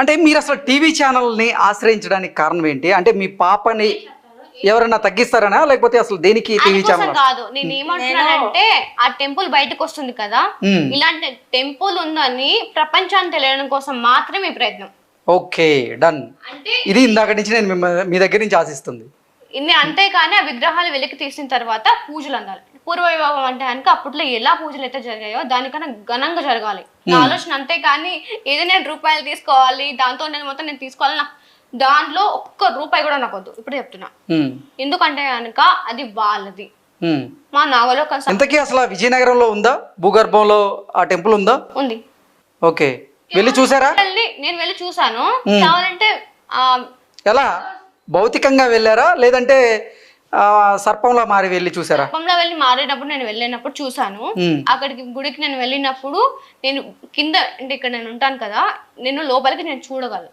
అంటే మీరు అసలు టీవీ ఛానల్ని ఆశ్రయించడానికి కారణం ఏంటి? అంటే మీ పాపని ఎవరైనా తగ్గిస్తారనా? లేకపోతే అసలు దేనికి టీవీ ఛానల్? కాదు. నేను ఏమంటున్నానంటే ఆ టెంపుల్ బయటకు వస్తుంది కదా. ఇలాంటి టెంపుల్ ఉందని ప్రపంచాన్ని తెలియడం కోసం మాత్రమే ఈ ప్రయత్నం. Okay done. అంటే ఇది ఇందాక నుంచి నేను మీ దగ్గర నుంచి ఆశిస్తుంది. ఇన్ని అంతేకాని ఆ విగ్రహాలు వెలికి తీసిన తర్వాత పూజలు అందాలి పూర్వ వివాహం అంటే కనుక అప్పట్లో ఎలా పూజలు అయితే జరిగాయో దానికన్నా ఘనంగా జరగాలి. నా ఆలోచన అంతేకాని ఏదో నేను రూపాయలు తీసుకోవాలి దాంతో నేను మొత్తం నేను తీసుకోవాలి దాంట్లో ఒక్క రూపాయి కూడా నాకు వద్దు. ఇప్పుడు చెప్తున్నా. ఉమ్, ఎందుకంటే కనుక అది వాళ్ళది. ఉమ్. మా స- ఇంతకీ అసలు విజయనగరంలో ఉందా? భూగర్భంలో ఆ టెంపుల్ ఉందా? ఉంది. ఓకే. వెళ్ళి చూసారా? వెళ్ళి నేను వెళ్ళి చూసాను. కావాలంటే ఆ ఎలా? భౌతికంగా వెళ్ళారా? లేదంటే సర్పంలా మారి వెళ్ళి చూసారా? కుప్పంలో వెళ్ళి మారేటప్పుడు నేను వెళ్ళినప్పుడు చూసాను అక్కడికి గుడికి నేను వెళ్ళినప్పుడు నేను కింద అంటే ఇక్కడ నేను ఉంటాను కదా నేను లోపలికి నేను చూడగలను.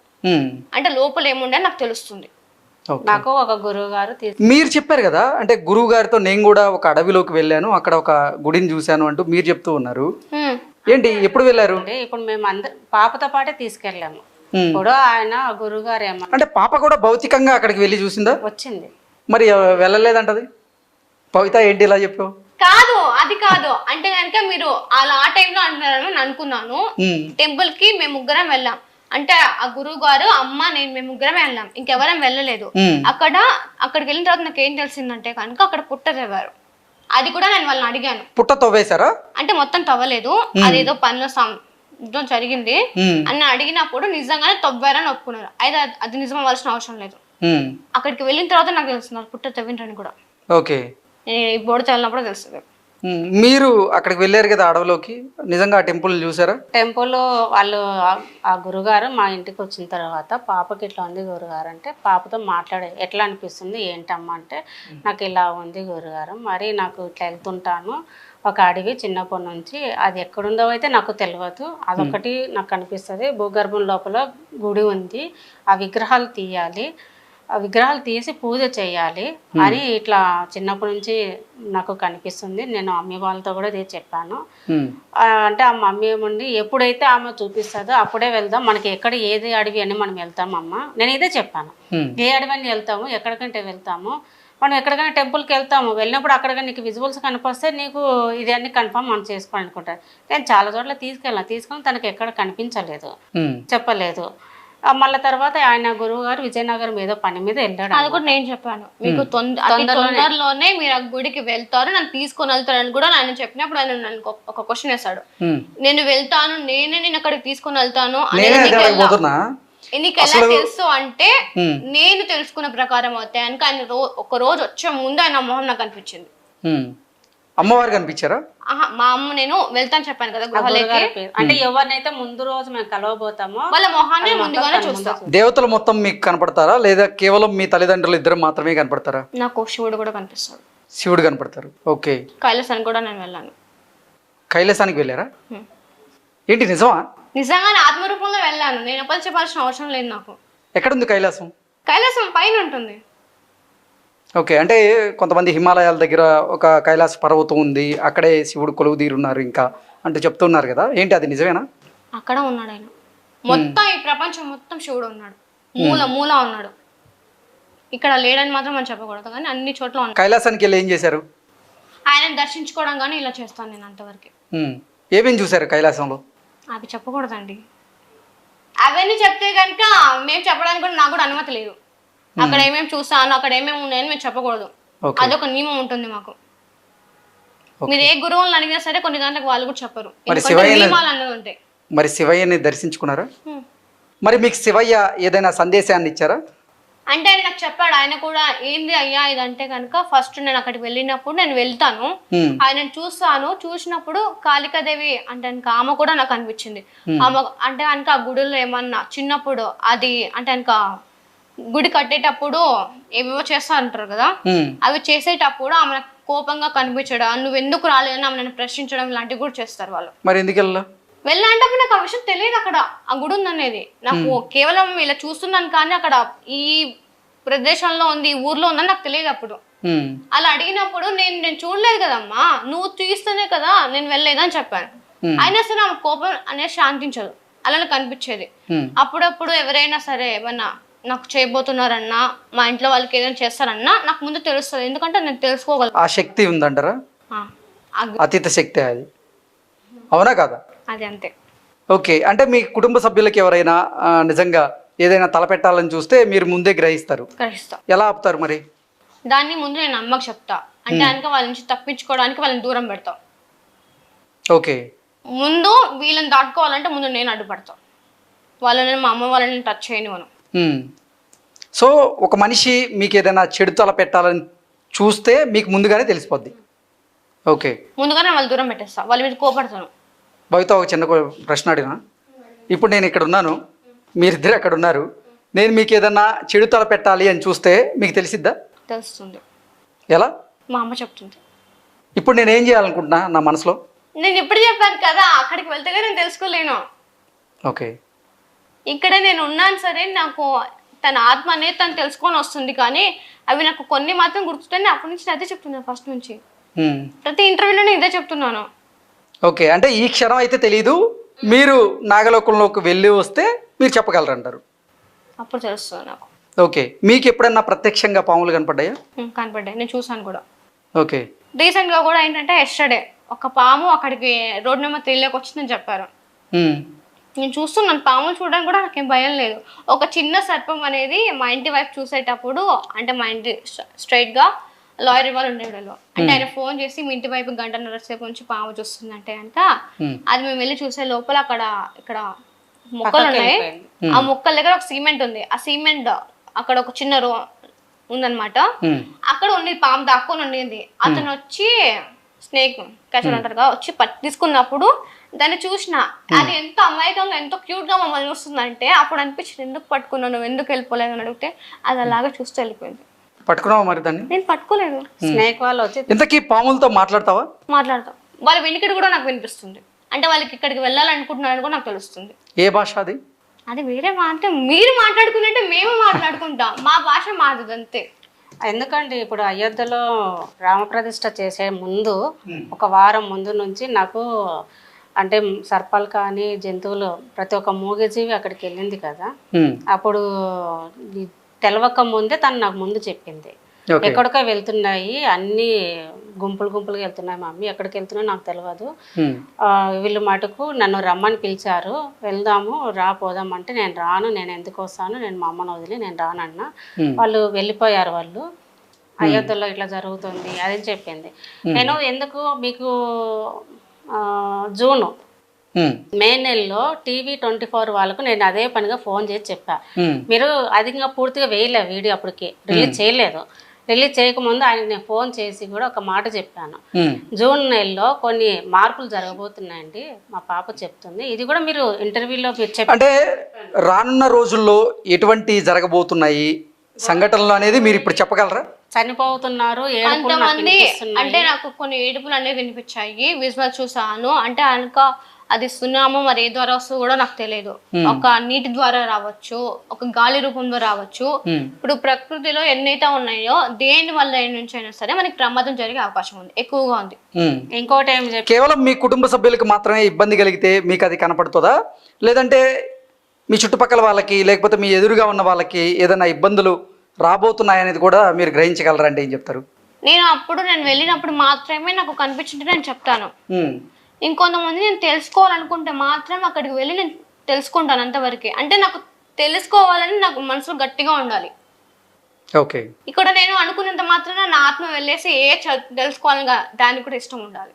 అంటే లోపల ఏముండే నాకు తెలుస్తుంది. ఓకే. నాకు ఒక గురువు గారు తీసు మీరు చెప్పారు కదా అంటే గురువు గారితో నేను కూడా ఒక అడవిలోకి వెళ్ళాను అక్కడ ఒక గుడిని చూశాను అంటూ మీరు చెప్తూ ఉన్నారు. ఏంటి ఎప్పుడు వెళ్ళారు? ఇప్పుడు మేము అందరు పాపతో పాటే తీసుకెళ్ళాము. ఇప్పుడు ఆయన గురువు గారు ఏమన్నా అంటే పాప కూడా భౌతికంగా అక్కడికి వెళ్ళి చూసిందా? వచ్చింది. మరి వెళ్ళలేదంటది? పవిత ఏంటి ఇలా చెప్పావు? కాదు అది కాదు. అంటే కనుక మీరు అలా ఆ టైంలో అంటున్నారని నేను అనుకున్నాను. టెంపుల్కి మేము ముగ్గురం వెళ్ళాం. అంటే ఆ గురువు గారు అమ్మ నేను మేము ముగ్గురం వెళ్ళాం. ఇంకెవరం వెళ్ళలేదు. అక్కడ అక్కడికి వెళ్ళిన తర్వాత నాకు ఏం తెలిసిందంటే కనుక అక్కడ పుట్టరెవారు అది కూడా నేను వాళ్ళని అడిగాను. పుట్ట తవ్వేశారా? అంటే మొత్తం తవ్వలేదు. అదేదో పనిలో సం- ఏదో జరిగింది. ఉమ్, అని అడిగినప్పుడు నిజంగానే తవ్వారని ఒప్పుకున్నారు. అయితే అది- అది నిజం అవ్వాల్సిన అవసరం లేదు. అక్కడికి వెళ్ళిన తర్వాత నాకు తెలుస్తున్నారు పుట్ట తవ్విండ్రని కూడా. ఓకే. బోర్డు తవ్వినప్పుడు తెలుస్తుంది. మీరు అక్కడికి వెళ్ళారు కదా అడవిలోకి నిజంగా ఆ టెంపుల్ చూసారా? టెంపుల్ వాళ్ళు ఆ- గురుగారు మా ఇంటికి వచ్చిన తర్వాత పాపకి ఇట్లా ఉంది గురుగారు అంటే పాపతో మాట్లాడే ఎట్లా అనిపిస్తుంది ఏంటమ్మా అంటే నాకు ఇలా ఉంది గురుగారు మరి నాకు ఇట్లా వెళ్తుంటాను ఒక అడవి చిన్నప్పటి నుంచి అది ఎక్కడుందో అయితే నాకు తెలియదు అదొకటి నాకు అనిపిస్తుంది. భూగర్భం లోపల గుడి ఉంది ఆ విగ్రహాలు తీయాలి విగ్రహాలు తీసి పూజ చేయాలి. అని ఇట్లా చిన్నప్పటి నుంచి నాకు కనిపిస్తుంది. నేను అమ్మి వాళ్ళతో కూడా ఇదే చెప్పాను. అంటే ఆ మమ్మీ ఏముండి ఎప్పుడైతే ఆమె చూపిస్తుందో అప్పుడే వెళ్దాం. మనకి ఎక్కడ ఏది అడవి అని మనం వెళ్తాం అమ్మ. నేను ఇదే చెప్పాను. ఏ అడవి అని వెళ్తాము? ఎక్కడికంటే వెళ్తాము. మనం ఎక్కడికైనా టెంపుల్కి వెళ్తాము. వెళ్ళినప్పుడు అక్కడ నీకు విజువల్స్ కనిపిస్తే నీకు ఇది అన్ని కన్ఫర్మ్ మనం చేసుకోవాలి అనుకుంటారు నేను చాలా చోట్ల తీసుకెళ్ళాను. తీసుకొని తనకి ఎక్కడ కనిపించలేదు. చెప్పలేదు. మళ్ళీ తర్వాత ఆయన గురువు గారు విజయనగరం ఏదో పని మీద వెళ్ళాడు అది కూడా నేను చెప్పాను. మీకు తొందరలోనే. మీరు ఆ గుడికి వెళ్తారు నన్ను తీసుకొని వెళ్తారని కూడా ఆయన చెప్పినప్పుడు ఆయన నన్ను ఒక- క్వశ్చన్ వేశాడు. ఉమ్. నేను వెళ్తాను నేనే నేను అక్కడికి తీసుకొని వెళ్తాను నీకు ఎలా- తెలుసు అంటే నేను తెలుసుకున్న ప్రకారం అయితే కనుక ఆయన ఒక రోజు వచ్చే ముందు ఆయన మొహం నాకు అనిపించింది. అమ్మవారు కనిపించారా? మా అమ్మ నేను వెళ్తాను చెప్పాను కదా గృహలోకి. అంటే ఎవరినైతే ముందు రోజు మేము కలవబోతామో వాళ్ళ మొహాన్ని ముందుగానే చూస్తాం. దేవతలు మొత్తం మీకు కనపడతారా? లేదా కేవలం మీ తల్లిదండ్రులు ఇద్దరు మాత్రమే కనపడతారా? నాకు శివుడు కూడా కనిపిస్తాడు. శివుడు కనపడతారు. ఓకే. కైలాసానికి కూడా నేను వెళ్ళాను. కైలాసానికి వెళ్ళారా. ఏంటి నిజమా? నిజంగానే ఆత్మరూపంలో వెళ్ళాను. నేను ఎప్పటి చెప్పాల్సిన అవసరం లేదు నాకు. ఎక్కడుంది కైలాసం? కైలాసం పైన ఉంటుంది. ఓకే అంటే కొంతమంది హిమాలయాల దగ్గర ఒక కైలాస పర్వతం ఉంది అక్కడే శివుడు కొలువు తీరున్నారు ఇంకా అంటూ చెప్తున్నారు కదా. ఏంటి అది నిజమేనా? అక్కడ ఉన్నాడు ఆయన. మొత్తం ఈ ప్రపంచం మొత్తం శివుడు ఉన్నాడు. మూల మూల ఉన్నాడు. ఇక్కడ లేడని మాత్రం మనం చెప్పకూడదు కానీ అన్ని చోట్ల ఉన్నాడు. కైలాసానికి వెళ్ళి ఏం చేశారు? ఆయనను దర్శించుకోవడం కానీ ఇలా చేస్తాను నేను అంతవరకు. ఉమ్. ఏమేం చూశారు కైలాసంలో? అవి చెప్పకూడదండి. అవన్నీ చెప్తే కనుక మేము చెప్పడానికి కూడా నాకు కూడా అనుమతి లేదు. అక్కడ ఏమేమి చూస్తాను అక్కడ ఏమేమి ఉన్నాయని మేము చెప్పకూడదు. అదొక నియమం ఉంటుంది మాకు. మీరు ఏ గురువులను అడిగినా సరే కొన్ని గంటలకు వాళ్ళు కూడా చెప్పరు. మరి శివయ్యని- నియమాలు అన్నవి ఉంటాయి మరి శివయ్యని దర్శించుకున్నారా? హ్మ్. మరి మీకు శివయ్య ఏదైనా సందేశాన్ని ఇచ్చారా? అంటే ఆయన నాకు చెప్పాడు ఆయన కూడా ఏంది అయ్యా ఇదంటే కనుక ఫస్ట్ నేను అక్కడికి వెళ్ళినప్పుడు నేను వెళ్తాను. ఉమ్. ఆయన చూస్తాను చూసినప్పుడు కాళికాదేవి అంటే ఆమె కూడా నాకు అనిపించింది. ఆమె అంటే కనుక ఆ గుడిలో ఏమన్నా చిన్నప్పుడు అది అంటే కనుక గుడి కట్టేటప్పుడు ఏవేవో చేస్తా అంటారు కదా. అవి చేసేటప్పుడు ఆమె కోపంగా కనిపించడం నువ్వు ఎందుకు రాలేదని ఆమె నన్ను ప్రశ్నించడం ఇలాంటివి కూడా చేస్తారు వాళ్ళు. మరి ఎందుకు వెళ్ళా వెళ్ళాంటప్పుడు నాకు ఆ విషయం తెలియదు అక్కడ. ఆ గుడి ఉందనేది. నాకు కేవలం ఇలా చూస్తున్నాను కానీ అక్కడ ఈ ప్రదేశంలో ఉంది ఈ ఊర్లో ఉందని నాకు తెలియదు అప్పుడు. అలా అడిగినప్పుడు నేను నేను చూడలేదు కదమ్మా. నువ్వు తీస్తేనే కదా నేను వెళ్ళలేదని చెప్పాను. అయినా సరే ఆమె కోపం అనేది శాంతించదు. అలానే కనిపించేది. అప్పుడప్పుడు ఎవరైనా సరే ఏమన్నా నాకు చేయబోతున్నారన్నా మా ఇంట్లో వాళ్ళకి ఏదైనా చేస్తారన్నా నాకు ముందు తెలుస్తుంది. ఎందుకంటే నేను తెలుసుకోగలను. ఆ శక్తి ఉందంటారా? ఆ, అతీత శక్తి అది. అవునా కాదా? అది అంతే. ఓకే అంటే మీ కుటుంబ సభ్యులకి ఎవరైనా ఆ, నిజంగా ఏదైనా తలపెట్టాలని చూస్తే మీరు ముందే గ్రహిస్తారు. గ్రహిస్తా. ఎలా ఆపుతారు మరి? దాన్ని ముందు నేను అమ్మకి చెప్తా. అంటే కనుక వాళ్ళ నుంచి తప్పించుకోవడానికి వాళ్ళని దూరం పెడతా. ఓకే. ముందు వీళ్ళని దాటుకోవాలంటే ముందు నేను అడ్డుపడతా. వాళ్ళని మా అమ్మ వాళ్ళని టచ్ చేయని మనం. సో ఒక మనిషి మీకు ఏదైనా చెడు తల పెట్టాలని చూస్తే మీకు ముందుగానే తెలిసిపోద్ది. ఓకే ముందుగానే వాళ్ళు దూరం పెట్టేస్తా. వాళ్ళ మీద కోపడతాను భవిత ఒక చిన్న ప్రశ్న అడిగిన. ఇప్పుడు నేను ఇక్కడ ఉన్నాను. మీరిద్దరు అక్కడ ఉన్నారు. నేను మీకు ఏదైనా చెడు తల పెట్టాలి అని చూస్తే మీకు తెలిసిద్దా? తెలుస్తుంది. ఎలా? మా అమ్మ చెప్తుంది. ఇప్పుడు నేను ఏం చేయాలనుకుంటున్నా నా మనసులో? నేను ఇప్పుడు చెప్పాను కదా అక్కడికి వెళ్తే నేను తెలుసుకోలేను. ఓకే ఇక్కడ నేను ఉన్నాను సరే నాకు తన ఆత్మ అనేది తను తెలుసుకొని వస్తుంది కానీ అవి నాకు కొన్ని మాత్రం గుర్తుంటాయి. అప్పటి నుంచి అదే చెప్తున్నాను ఫస్ట్ నుంచి. ప్రతి ఇంటర్వ్యూలో నేను ఇదే చెప్తున్నాను. ఓకే అంటే ఈ క్షణం అయితే తెలియదు మీరు నాగలోకంలోకి వెళ్ళి వస్తే మీరు చెప్పగలరంటారు. అప్పుడు తెలుస్తుంది నాకు. ఓకే మీకు ఎప్పుడన్నా ప్రత్యక్షంగా పాములు కనపడ్డాయా? కనపడ్డాయి. నేను చూసాను కూడా. ఓకే. రీసెంట్గా కూడా ఏంటంటే ఎస్టర్డే ఒక పాము అక్కడికి రోడ్ నెంబర్ త్రీలోకి వచ్చిందని చెప్పారు. నేను చూస్తున్నాను పాములు చూడడానికి కూడా నాకేం భయం లేదు. ఒక చిన్న సర్పం అనేది మా ఇంటి వైపు చూసేటప్పుడు అంటే మా ఇంటి స్ట్రైట్గా లాయర్ వాళ్ళు. ఉండేవాళ్ళు అంటే ఆయన ఫోన్ చేసి మీ ఇంటి వైపు గంటన్నర సేపు నుంచి పాము చూస్తుందంటే Hmm. అది మేము వెళ్ళి చూసే లోపల అక్కడ ఇక్కడ మొక్కలు ఉన్నాయి. ఆ మొక్కల దగ్గర ఒక సిమెంట్ ఉంది. ఆ సిమెంట్ అక్కడ ఒక చిన్న రో ఉందన్నమాట. ఉమ్. అక్కడ ఉండి పాము దాక్కొని ఉండింది. అతను వచ్చి స్నేక్ క్యాచర్ అంటారు కదా వచ్చి పట్టి తీసుకున్నప్పుడు దాన్ని చూసిన అది ఎంత అమాయకంగా ఎంతో క్యూట్గా మమ్మల్ని చూస్తుందంటే అప్పుడు అనిపించింది ఎందుకు పట్టుకున్నావు నువ్వు ఎందుకు వెళ్ళిపోలేదు? అని అడిగితే అది అలాగే చూస్తూ వెళ్ళిపోయింది. పట్టుకున్నావా మరి దాన్ని? నేను పట్టుకోలేదు. స్నేక్ వాళ్ళు వచ్చి ఇంతకీ పాములతో మాట్లాడతావా? మాట్లాడతాం. వాళ్ళ వెనుకడు కూడా నాకు వినిపిస్తుంది. అంటే వాళ్ళకి ఇక్కడికి వెళ్ళాలనుకుంటున్నారని కూడా నాకు తెలుస్తుంది. ఏ భాష అది? అది వేరే మా అంటే మీరు మాట్లాడుకున్నట్టే మేము మాట్లాడుకుంటాం. మా భాష మాది అంతే. ఎందుకంటే ఇప్పుడు అయోధ్యలో రామప్రతిష్ఠ చేసే ముందు ఒక వారం ముందు నుంచి నాకు అంటే సర్పాలు కానీ జంతువులు ప్రతి ఒక్క మూగజీవి అక్కడికి వెళ్ళింది కదా. అప్పుడు తెలవక ముందే తను నాకు ముందు చెప్పింది. ఎక్కడికో వెళ్తున్నాయి అన్ని గుంపులు గుంపులుగా వెళ్తున్నాయి మమ్మీ ఎక్కడికి వెళ్తున్నాయో నాకు తెలియదు వీళ్ళు మటుకు నన్ను రమ్మని పిలిచారు. వెళ్దాము రా పోదాం అంటే నేను రాను నేను ఎందుకు వస్తాను నేను మా అమ్మను వదిలి నేను రానన్నా. వాళ్ళు వెళ్ళిపోయారు వాళ్ళు. అయోధ్యలో ఇట్లా జరుగుతుంది అది చెప్పింది. నేను ఎందుకు మీకు జూను. మే నెలలో టీవీ ట్వంటీ ఫోర్ వాళ్ళకు నేను అదే పనిగా ఫోన్ చేసి చెప్పా. మీరు అది ఇంకా పూర్తిగా వేయలే వీడియో అప్పటికి. రిలీజ్ చేయలేదు. రిలీజ్ చేయకముందు ఆయన నేను ఫోన్ చేసి కూడా ఒక మాట చెప్పాను. జూన్ నెలలో కొన్ని మార్పులు జరగబోతున్నాయండి మా పాప చెప్తుంది. ఇది కూడా మీరు ఇంటర్వ్యూలో మీరు అంటే రానున్న రోజుల్లో ఎటువంటి జరగబోతున్నాయి? సంఘటనలు అనేది మీరు ఇప్పుడు చెప్పగలరా? చనిపోతున్నారు ఏడుపులు నాకు కొంతమంది వినిపిస్తున్నాయి. అంటే నాకు కొన్ని ఏడుపులు అనేవి వినిపించాయి. విజువల్ చూసాను అంటే అనక అది సునామో మరి ఏ ద్వారా వస్తుందో కూడా నాకు తెలియదు. ఒక నీటి ద్వారా రావచ్చు ఒక గాలి రూపంలో రావచ్చు. ఇప్పుడు ప్రకృతిలో ఎన్నైతే ఉన్నాయో దేని వల్ల ఏ నుంచి అయినా సరే మనకి ప్రమాదం జరిగే అవకాశం ఉంది. ఎక్కువగా ఉంది. ఉమ్. ఇంకోటి ఏం చెప్పి కేవలం మీ కుటుంబ సభ్యులకు మాత్రమే ఇబ్బంది కలిగితే మీకు అది కనపడుతుందా? లేదంటే మీ చుట్టుపక్కల వాళ్ళకి లేకపోతే మీ ఎదురుగా ఉన్న వాళ్ళకి ఏదైనా ఇబ్బందులు రాబోతున్నాయనేది కూడా మీరు గ్రహించగలరంటే ఏం చెప్తారు. నేను అప్పుడు నేను వెళ్ళినప్పుడు మాత్రమే నాకు కనిపించింది నేను చెప్తాను. ఇంకొంతమంది నేను తెలుసుకోవాలనుకుంటే మాత్రం అక్కడికి వెళ్ళి నేను తెలుసుకుంటాను అంతవరకే. అంటే నాకు తెలుసుకోవాలని నాకు మనసులో గట్టిగా ఉండాలి. ఓకే. ఇక్కడ నేను అనుకున్నంత మాత్రాన నా ఆత్మ వెళ్ళేసి ఏ తెలుసుకోవాలని దానికి కూడా ఇష్టం ఉండాలి.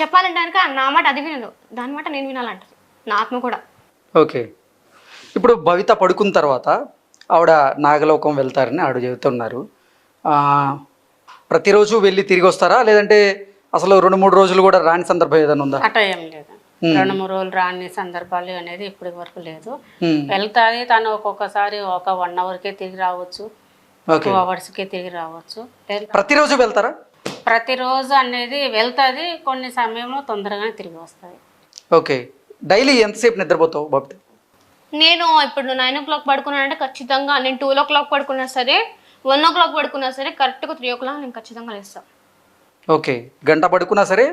చెప్పాలంటే నా మాట అది వినదు. దాని మాట నేను వినాలంటది. నా ఆత్మ కూడా. ఓకే. ఇప్పుడు భవిత పడుకున్న తర్వాత ఆవిడ నాగలోకం వెళ్తారని ఆవిడ చెబుతున్నారు. ప్రతిరోజు వెళ్ళి తిరిగి వస్తారా? లేదంటే అసలు రెండు మూడు రోజులు కూడా రాని సందర్భం ఏదైనా ఉందా? అట ఏం లేదు. రెండు మూడు రోజులు రాని సందర్భాలు అనేది ఇప్పటి వరకు లేదు. వెళ్తాది తను ఒక్కొక్కసారి ఒక వన్ అవర్కే తిరిగి రావచ్చు. టూ అవర్స్కే తిరిగి రావచ్చు. ప్రతిరోజు వెళ్తారా? ప్రతిరోజు అనేది వెళ్తుంది. కొన్ని సమయంలో తొందరగానే తిరిగి వస్తుంది. ఓకే. డైలీ ఎంతసేపు నిద్రపోతావు బాబు నేను ఇప్పుడు నైన్ ఓ క్లాక్ పడుకున్నానంటే ఖచ్చితంగా నేను టూ ఓ క్లాక్ పడుకున్నా సరే వన్ ఓ క్లాక్ పడుకున్నా సరే కరెక్ట్గా త్రీ ఓ క్లాక్ నేను ఖచ్చితంగా లేస్తాను ఓకే గంట పడుకున్నా సరే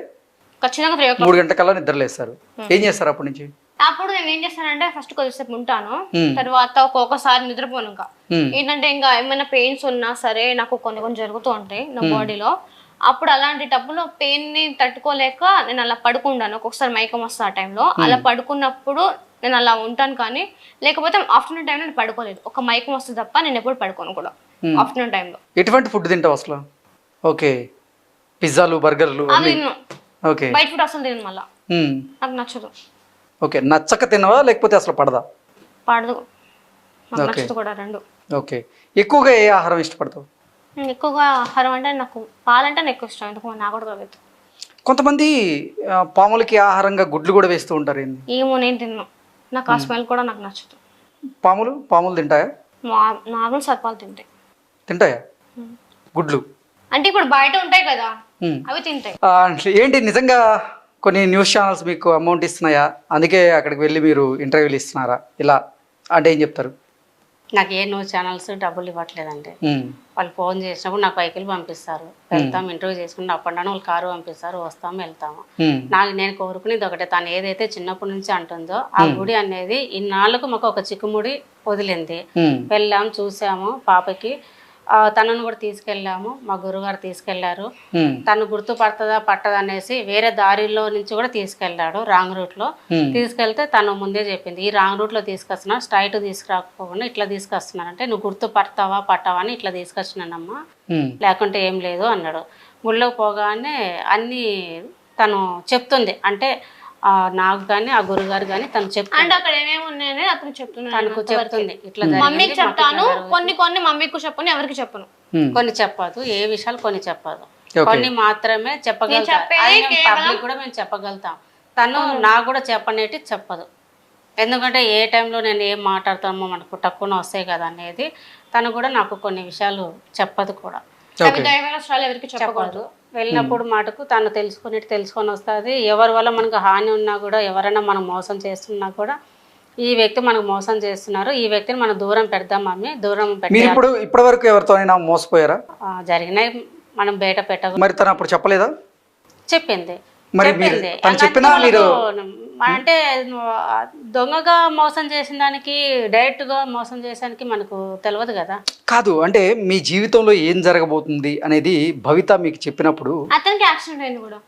ఖచ్చితంగా త్రీ ఓ క్లాక్ మూడు గంటల కల్లా నిద్రలేస్తారు ఏం చేస్తారు అప్పటి నుంచి? అప్పుడు నేను ఏం చేస్తానంటే ఫస్ట్ కొద్దిసేపు ఉంటాను. Hmm. తర్వాత ఒక్కొక్కసారి నిద్రపోను ఇంకా. Hmm. ఏంటంటే ఇంకా ఏమైనా పెయిన్స్ ఉన్నా సరే నాకు కొన్ని కొన్ని జరుగుతూ ఉంటాయి నా బాడీలో అప్పుడు అలాంటి టప్పులో పెయిన్ని తట్టుకోలేక నేను అలా పడుకుంటాను. ఒక్కొక్కసారి మైకం వస్తా ఆ టైంలో అలా పడుకున్నప్పుడు నేను అలా ఉంటాను కానీ లేకపోతే ఆఫ్టర్నూన్ టైంలో నేను పడుకోలేదు. ఒక మైకం వస్తుంది తప్ప నేను ఎప్పుడు పడుకోను కూడా. ఆఫ్టర్నూన్ టైంలో ఎటువంటి ఫుడ్ తింటావు అసలు? ఓకే. పిజ్జాలు బర్గర్లు. ఓకే. బయట ఫుడ్ అసలు తినను మళ్ళా. మ్మ్. నాకు నచ్చదు. ఓకే. నచ్చక తినవా లేకపోతే అసలు పడదా? పడదు. నాకు. నచ్చదు కూడా రెండు. ఓకే. ఎక్కువగా ఏ ఆహారం ఇష్టపడతావు? ఎక్కువగా ఆహారం అంటే నాకు పాలంటే నాకు ఎక్కువ ఇష్టం. ఎందుకు? నాకు కూడా తెలియదు కొంతమంది పాములకి ఆహారంగా గుడ్లు కూడా వేస్తూ ఉంటారు ఏంది? ఏమో నేను తిన్నాను నాకు ఆ స్మెల్ కూడా నాకు నచ్చదు. పాములు? పాములు తింటాయా? నార్మల్ సర్పాలు తింటాయి. తింటాయా? గుడ్లు? అంటే ఇప్పుడు బయట ఉంటాయి కదా. అవి తింటాయి. ఏంటి నిజంగా కొన్ని న్యూస్ ఛానల్స్ మీకు అమౌంట్ ఇస్తున్నాయా? అందుకే అక్కడికి వెళ్ళి మీరు ఇంటర్వ్యూలు ఇస్తున్నారా? ఇలా అంటే ఏం చెప్తారు? నాకు ఏ న్యూస్ ఛానల్స్ డబ్బులు ఇవ్వట్లేదండి. వాళ్ళు ఫోన్ చేసినప్పుడు నాకు వెహికల్ పంపిస్తారు. వెళ్తాం ఇంటర్వ్యూ చేసుకుని అప్ అండ్ డౌన్ వాళ్ళు కారు పంపిస్తారు వస్తాము వెళ్తాము. నాకు నేను కోరుకునేది ఒకటే తను ఏదైతే చిన్నప్పటి నుంచి అంటుందో ఆ గుడి అనేది ఇన్నాళ్ళకు మాకు ఒక చిక్కుముడి వదిలింది. వెళ్ళాం చూసాము పాపకి తనను కూడా తీసుకెళ్ళాము. మా గురుగారు తీసుకెళ్ళారు. తను గుర్తుపడుతుందా పట్టదా అనేసి వేరే దారిలో నుంచి కూడా తీసుకెళ్ళాడు రాంగ్ రూట్లో మ్మ్. తీసుకెళ్తే తను ముందే చెప్పింది ఈ రాంగ్ రూట్లో తీసుకొస్తున్నా స్ట్రైట్ తీసుకురాకపోకుండా ఇట్లా తీసుకొస్తున్నానంటే నువ్వు గుర్తుపడతావా పట్టావా అని ఇట్లా తీసుకొచ్చినానమ్మా. మ్మ్. లేకుంటే ఏం లేదు అన్నాడు. గుళ్ళోకి పోగానే అన్నీ తను చెప్తుంది. అంటే నాకు కానీ ఆ గురుగారు కానీ తను చెప్తుంది అండ్ అక్కడ ఏమేమి ఉన్నాయని అతను చెప్తున్నాను తనకు చెప్తుంది. ఇట్లా మమ్మీకి చెప్తాను. కొన్ని కొన్ని మమ్మీకి చెప్పను ఎవరికి చెప్పను. కొన్ని చెప్పదు ఏ విషయాలు కొన్ని చెప్పదు. కొన్ని మాత్రమే చెప్పగలుగుతాం. కూడా మేము చెప్పగలుగుతాం. తను నాకు కూడా చెప్పనేటి చెప్పదు. ఎందుకంటే ఏ టైంలో నేను ఏం మాట్లాడతామో మనకు తక్కువ వస్తాయి కదా అనేది తను కూడా నాకు కొన్ని విషయాలు చెప్పదు కూడా. దైవ ఎవరికి చెప్పకూడదు. వెళ్ళినప్పుడు మటుకు తను తెలుసుకునేటి తెలుసుకొని వస్తుంది. ఎవరి వల్ల మనకు హాని ఉన్నా కూడా ఎవరైనా మనం మోసం చేస్తున్నా కూడా ఈ వ్యక్తి మనకు మోసం చేస్తున్నారు. ఈ వ్యక్తిని మనం దూరం పెడదాం మమ్మీ. దూరం పెట్టి ఇప్పుడు ఇప్పటి వరకు ఎవరితోనైనా మోసపోయారా? జరిగినాయి. మనం బయట పెట్ట మరి తను అప్పుడు చెప్పలేదా? చెప్పింది. మరి మీరు తను చెప్పినా మీరు అంటే దొంగగా మోసం చేసిన దానికి డైరెక్ట్గా మోసం చేసానికి మనకు తెలియదు కదా. కాదు అంటే మీ జీవితంలో ఏం జరగబోతుంది అనేది భవిత మీకు చెప్పినప్పుడు అతనికి యాక్సిడెంట్ అయింది కూడా.